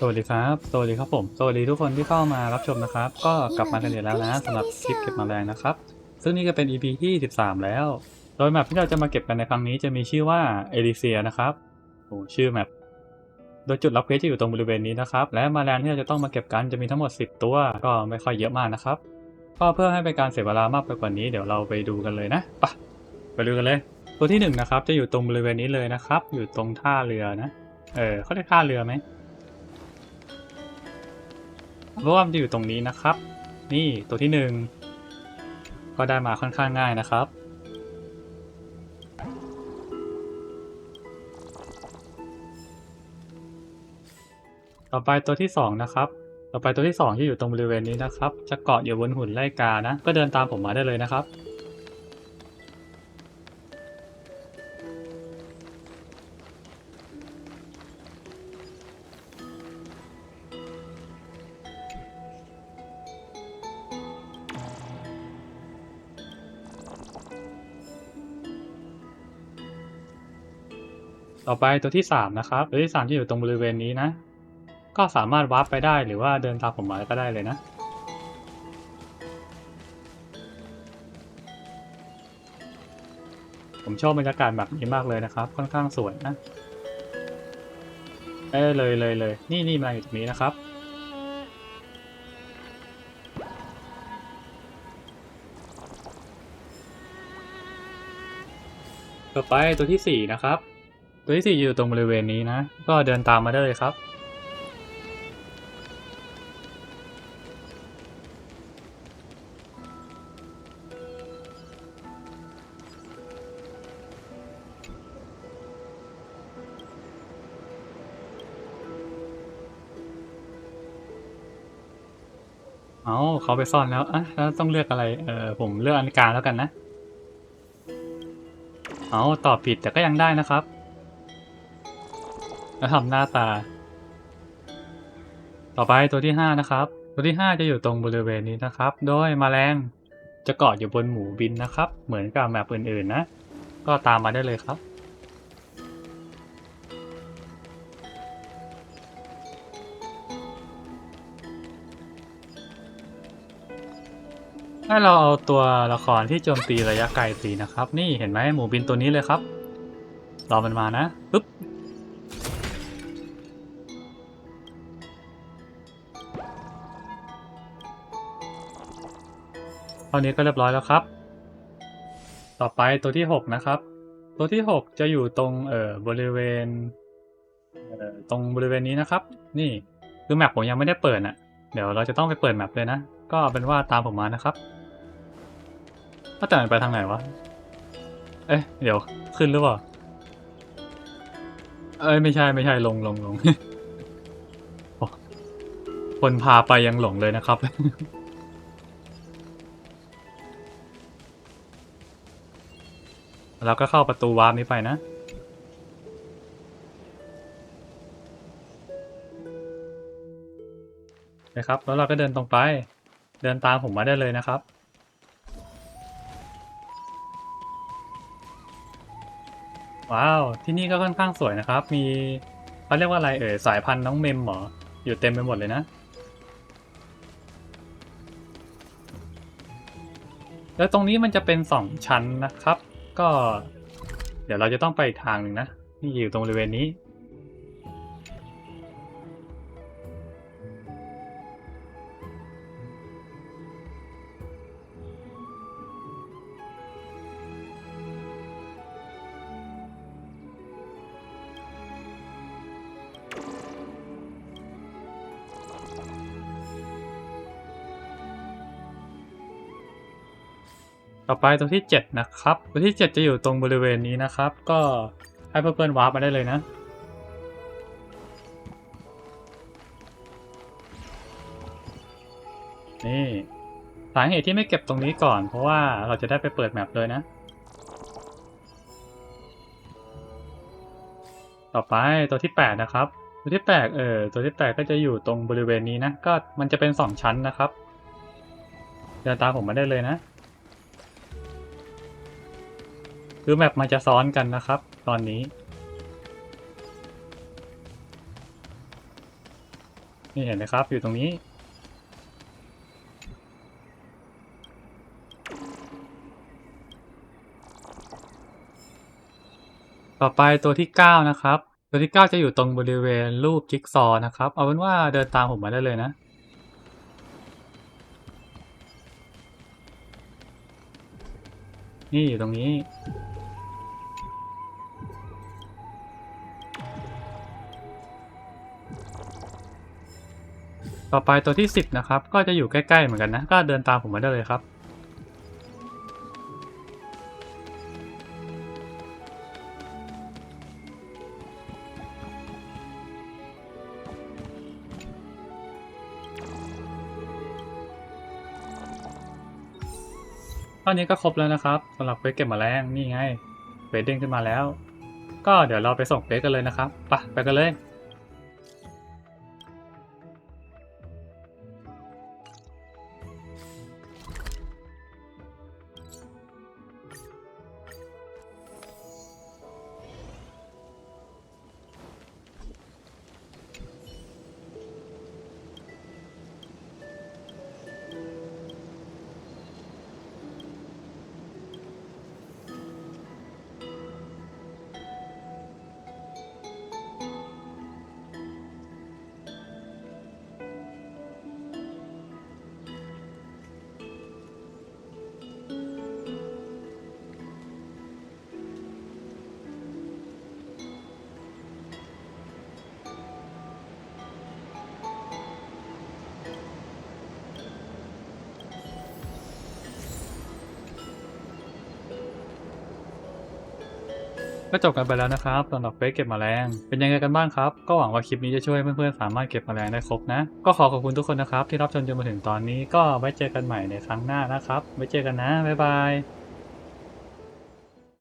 สวัสดีครับ สวัสดีครับผม สวัสดีทุกคนที่เข้ามารับชมนะครับ ก็กลับมากันอีกแล้วนะสำหรับคลิปเก็บแมลงนะครับ ซึ่งนี่ก็เป็น EP ที่ 13 แล้ว โดยแมปที่เราจะมาเก็บกันในครั้งนี้จะมีชื่อว่าเอลิเซียนะครับโอ้ชื่อแมป โดยจุดรับเควสจะอยู่ตรงบริเวณนี้นะครับ และแมลงที่เราจะต้องมาเก็บกันจะมีทั้งหมด 10 ตัว ก็ไม่ค่อยเยอะมากนะครับ ก็เพื่อให้เป็นการเสียเวลามากไปกว่านี้เดี๋ยวเราไปดูกันเลยนะ ไปะไปดูกันเลย ตัวที่หนึ่งนะครับจะอยู่ตรงบริเวณนี้เลยนะครับ อยู่ตรงท่าเรือนะ เออเขาเรียกท่าเรือไหม เพราะว่ามันจะอยู่ตรงนี้นะครับ นี่ตัวที่หนึ่งก็ได้มาค่อนข้างง่ายนะครับ ต่อไปตัวที่สองนะครับ ต่อไปตัวที่สองที่อยู่ตรงบริเวณนี้นะครับ จะเกาะอยู่บนหุ่นไล่กานะ ก็เดินตามผมมาได้เลยนะครับ ต่อไปตัวที่สามนะครับ ตัวที่สามที่อยู่ตรงบริเวณนี้นะ ก็สามารถวาร์ปไปได้หรือว่าเดินตามผมมาก็ได้เลยนะ ผมชอบบรรยากาศแบบนี้มากเลยนะครับ ค่อนข้างสวยนะเอ้เลยเลยเลยนี่นี่มาอยู่ตรงนี้นะครับต่อไปตัวที่สี่นะครับ ตัวที่สี่อยู่ตรงบริเวณนี้นะ ก็เดินตามมาได้เลยครับ เอาเขาไปซ่อนแล้วอะแล้วต้องเลือกอะไร เออผมเลือกอันกลางแล้วกันนะ เอาตอบผิดแต่ก็ยังได้นะครับ แล้วทำหน้าตา ต่อไปตัวที่ห้านะครับ ตัวที่ห้าจะอยู่ตรงบริเวณนี้นะครับ โดยแมลงจะเกาะอยู่บนหมูบินนะครับ เหมือนกับแมปอื่นๆนะ ก็ตามมาได้เลยครับให้เราเอาตัวละครที่โจมตีระยะไกลตีนะครับ นี่เห็นไหมหมูบินตัวนี้เลยครับ รอมันมานะปึ๊บานี้ก็เรียบร้อยแล้วครับ ต่อไปตัวที่หกนะครับ ตัวที่หกจะอยู่ตรงเอ่อบริเวณเอ่อตรงบริเวณนี้นะครับ นี่คือแมปผมยังไม่ได้เปิดอะเดี๋ยวเราจะต้องไปเปิดแมปเลยนะ ก็เป็นว่าตามผมมานะครับก็แต่มันไปทางไหนวะ เอ๊ะ เดี๋ยวขึ้นหรือเปล่า เอ้ยไม่ใช่ไม่ใช่ลงลงลงคนพาไปยังหลงเลยนะครับ เราก็เข้าประตูวาร์ปนี้ไปนะ นะครับ แล้วเราก็เดินตรงไป เดินตามผมมาได้เลยนะครับ ว้าว ที่นี่ก็ค่อนข้างสวยนะครับ มีเขาเรียกว่าอะไรเอ่ย สายพันธุ์น้องเมมเหรออยู่เต็มไปหมดเลยนะแล้วตรงนี้มันจะเป็นสองชั้นนะครับ ก็ เดี๋ยวเราจะต้องไปอีกทางหนึ่งนะ นี่อยู่ตรงบริเวณนี้ ต่อไปตัวที่ 7 นะครับ ตัวที่ 7 จะอยู่ตรงบริเวณนี้นะครับ ก็ให้เพื่อนๆวาร์ปมาได้เลยนะ นี่สาเหตุที่ไม่เก็บตรงนี้ก่อน เพราะว่าเราจะได้ไปเปิดแมปเลยนะ ต่อไปตัวที่ 8 นะครับ ตัวที่ 8 เออตัวที่ 8 ก็จะอยู่ตรงบริเวณนี้นะ ก็มันจะเป็น 2 ชั้นนะครับเดินตามผมมาได้เลยนะ คือแมปมันจะซ้อนกันนะครับ ตอนนี้ นี่เห็นไหมครับอยู่ตรงนี้ต่อไปตัวที่เก้านะครับ ตัวที่เก้าจะอยู่ตรงบริเวณรูปจิ๊กซอนะครับ เอาเป็นว่าเดินตามผมมาได้เลยนะ นี่อยู่ตรงนี้ ต่อไปตัวที่สิบนะครับ ก็จะอยู่ใกล้ๆเหมือนกันนะ ก็เดินตามผมมาได้เลยครับเท่านี้ก็ครบแล้วนะครับสำหรับเควสเก็บแมลงนี่ไงเควสเด้งขึ้นมาแล้ว ก็เดี๋ยวเราไปส่งเควสกันเลยนะครับ ไปไปกันเลย ก็จบกันไปแล้วนะครับสำหรับเฟซเก็บแมลง เป็นยังไงกันบ้างครับ ก็หวังว่าคลิปนี้จะช่วยเพื่อนๆสามารถเก็บแมลงได้ครบนะ ก็ขอขอบคุณทุกคนนะครับที่รับชมจนมาถึงตอนนี้ ก็ไว้เจอกันใหม่ในครั้งหน้านะครับ ไว้เจอกันนะ บ๊ายบาย